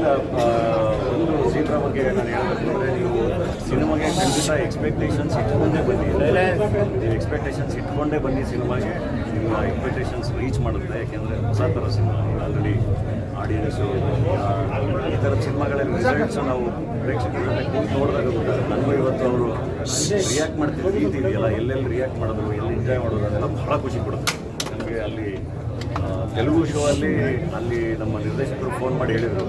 ಇಲ್ಲ ಒಂದು ಸಿನಿಮಾ ಬಗ್ಗೆ ನಾನು ಹೇಳಬೇಕಂದ್ರೆ ನೀವು ಸಿನಿಮಾಗೆ ಖಂಡಿತ ಎಕ್ಸ್ಪೆಕ್ಟೇಷನ್ಸ್ ಇಟ್ಕೊಂಡೇ ಬನ್ನಿ. ನೀವು ಎಕ್ಸ್ಪೆಕ್ಟೇಷನ್ಸ್ ಇಟ್ಕೊಂಡೇ ಬನ್ನಿ ಸಿನಿಮಾಗೆ. ನಿಮ್ಮ ಎಕ್ಸ್ಪೆಕ್ಟೇಷನ್ಸ್ ರೀಚ್ ಮಾಡುತ್ತೆ. ಯಾಕೆಂದರೆ ಹೊಸ ಥರ ಸಿನಿಮಾ ಆಲ್ರೆಡಿ ಆಡಿಯನ್ಸು ಈ ಥರದ ಸಿನಿಮಾಗಳಲ್ಲಿ ರಿಸಲ್ಟ್ಸು ನಾವು ಪ್ರೇಕ್ಷಕರ ನೋಡಿದಾಗ ನನಗೂ ಇವತ್ತು ಅವರು ರಿಯಾಕ್ಟ್ ಮಾಡ್ತಿದ್ದ ರೀತಿ ಇದೆಯಲ್ಲ, ಎಲ್ಲೆಲ್ಲಿ ರಿಯಾಕ್ಟ್ ಮಾಡೋದು ಎಲ್ಲಿ ಎಂಜಾಯ್ ಮಾಡೋದು ಅದೆಲ್ಲ ಬಹಳ ಖುಷಿ ಕೊಡುತ್ತೆ. ನಮಗೆ ಅಲ್ಲಿ ತೆಲುಗು ಶೋ ಅಲ್ಲಿ ಅಲ್ಲಿ ನಮ್ಮ ನಿರ್ದೇಶಕರು ಫೋನ್ ಮಾಡಿ ಹೇಳಿದರು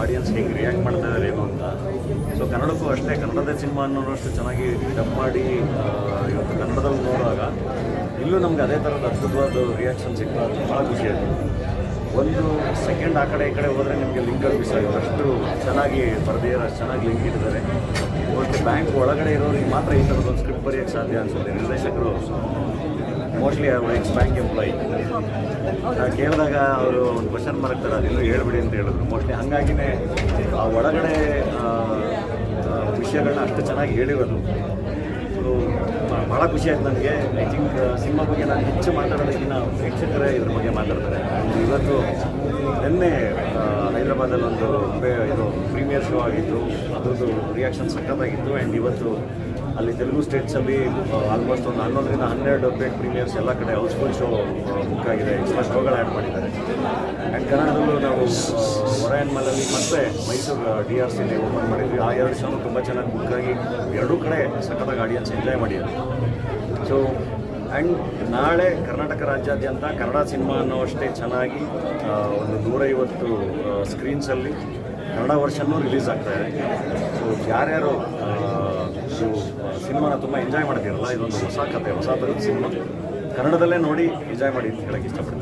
ಆಡಿಯನ್ಸ್ ಹೆಂಗೆ ರಿಯಾಕ್ಟ್ ಮಾಡ್ತಾ ಇದಾರೆ ಏನು ಅಂತ? ಸೊ ಕನ್ನಡಕ್ಕೂ ಅಷ್ಟೇ, ಕನ್ನಡದ ಸಿನಿಮಾ ಅನ್ನೋಷ್ಟು ಚೆನ್ನಾಗಿ ಡಬ್ ಮಾಡಿ ಇವತ್ತು ಕನ್ನಡದಲ್ಲಿ ನೋಡುವಾಗ ಇಲ್ಲೂ ನಮ್ಗೆ ಅದೇ ಥರದ ಅದ್ಭುತವಾದ ರಿಯಾಕ್ಷನ್ ಸಿಗ್ತಾ ಭಾಳ ಖುಷಿ ಆಯಿತು. ಒಂದು ಸೆಕೆಂಡ್ ಆ ಕಡೆ ಈ ಕಡೆ ಹೋದರೆ ನಿಮಗೆ ಲಿಂಕ್ ಮಿಸ್ ಆಗುತ್ತೆ ಅಷ್ಟು ಚೆನ್ನಾಗಿ ಬರೆದಿದ್ದಾರೆ ಅಷ್ಟು ಚೆನ್ನಾಗಿ ಲಿಂಕ್ ಇಟ್ಟಿದ್ದಾರೆ. ಇವತ್ತು ಬ್ಯಾಂಕ್ ಒಳಗಡೆ ಇರೋರಿಗೆ ಮಾತ್ರ ಈ ಥರದ್ದು ಸ್ಕ್ರಿಪ್ಟ್ ಬರೆಯೋಕ್ಕೆ ಸಾಧ್ಯ ಅನಿಸುತ್ತೆ. ನಿರ್ದೇಶಕರು ಮೋಸ್ಟ್ಲಿ ಅವರು ಎಕ್ಸ್ ಬ್ಯಾಂಕ್ ಎಂಪ್ಲಾಯಿ ಕೇಳಿದಾಗ ಅವರು ಒಂದು ಕ್ವಶನ್ ಮಾರ್ಕ್ ಥರ ಅದಿಲ್ಲೂ ಹೇಳ್ಬಿಡಿ ಅಂತ ಹೇಳಿದ್ರು. ಮೋಸ್ಟ್ಲಿ ಹಾಗಾಗಿನೇ ಆ ಒಳಗಡೆ ಆ, ಆ, ವಿಷಯಗಳನ್ನ ಅಷ್ಟು ಚೆನ್ನಾಗಿ ಹೇಳಿರೋದು. ಭಾಳ ಖುಷಿ ಆಯ್ತು ನನಗೆ. ಐ ಥಿಂಕ್ ಸಿನಿಮಾ ಬಗ್ಗೆ ನಾನು ಹೆಚ್ಚು ಮಾತಾಡೋದಕ್ಕಿಂತ ಪ್ರೇಕ್ಷಕರೇ ಇದ್ರ ಬಗ್ಗೆ ಮಾತಾಡ್ತಾರೆ. ಇವತ್ತು ನಿನ್ನೆ ಹೈದರಾಬಾದಲ್ಲಿ ಒಂದು ಇದು ಪ್ರೀಮಿಯರ್ ಶೋ ಆಗಿತ್ತು. ಅದರದ್ದು ರಿಯಾಕ್ಷನ್ ಸಖತ್ತಾಗಿತ್ತು. ಆ್ಯಂಡ್ ಇವತ್ತು ಅಲ್ಲಿ ತೆಲುಗು ಸ್ಟೇಟ್ಸಲ್ಲಿ ಆಲ್ಮೋಸ್ಟ್ ಒಂದು ಹನ್ನೊಂದರಿಂದ ಹನ್ನೆರಡು ಬೇಕ್ ಪ್ರೀಮಿಯರ್ಸ್ ಎಲ್ಲ ಕಡೆ ಹೌಸ್ಫುಲ್ ಶೋ ಬುಕ್ ಆಗಿದೆ. ಎಕ್ಸ್ಟ್ರಾ ಶೋಗಳು ಆ್ಯಡ್ ಮಾಡಿದ್ದಾರೆ. ಕನ್ನಡದಲ್ಲೂ ಮಲ್ಲಲ್ಲಿ ಮತ್ತೆ ಮೈಸೂರು ಡಿ ಆರ್ ಸಿಲಿ ಓಪನ್ ಮಾಡಿದ್ವಿ. ಆ ಎರಡು ಶೋನು ತುಂಬ ಚೆನ್ನಾಗಿ ಬುಕ್ ಆಗಿ ಎರಡೂ ಕಡೆ ಸಖತ್ತಾಗಿ ಆಡಿಯನ್ಸ್ ಎಂಜಾಯ್ ಮಾಡಿದ್ರು. ಸೊ ಆ್ಯಂಡ್ ನಾಳೆ ಕರ್ನಾಟಕ ರಾಜ್ಯಾದ್ಯಂತ ಕನ್ನಡ ಸಿನಿಮಾ ಅನ್ನೋಷ್ಟೇ ಚೆನ್ನಾಗಿ ಆ, ಒಂದು ನೂರೈವತ್ತು ಸ್ಕ್ರೀನ್ಸಲ್ಲಿ ಕನ್ನಡ ವರ್ಷನ್ನು ರಿಲೀಸ್ ಆಗ್ತಾ ಇದೆ. ಸೊ ಯಾರ್ಯಾರು ಇದು ಸಿನಿಮಾನ ತುಂಬ ಎಂಜಾಯ್ ಮಾಡ್ತೀರಲ್ಲ ಇದೊಂದು ಹೊಸ ಕತೆ ಹೊಸ ಥರದ ಸಿನಿಮಾ ಕನ್ನಡದಲ್ಲೇ ನೋಡಿ ಎಂಜಾಯ್ ಮಾಡಿ ಅಂತ ಹೇಳಕ್ಕೆ ಇಷ್ಟಪಡ್ತೀನಿ.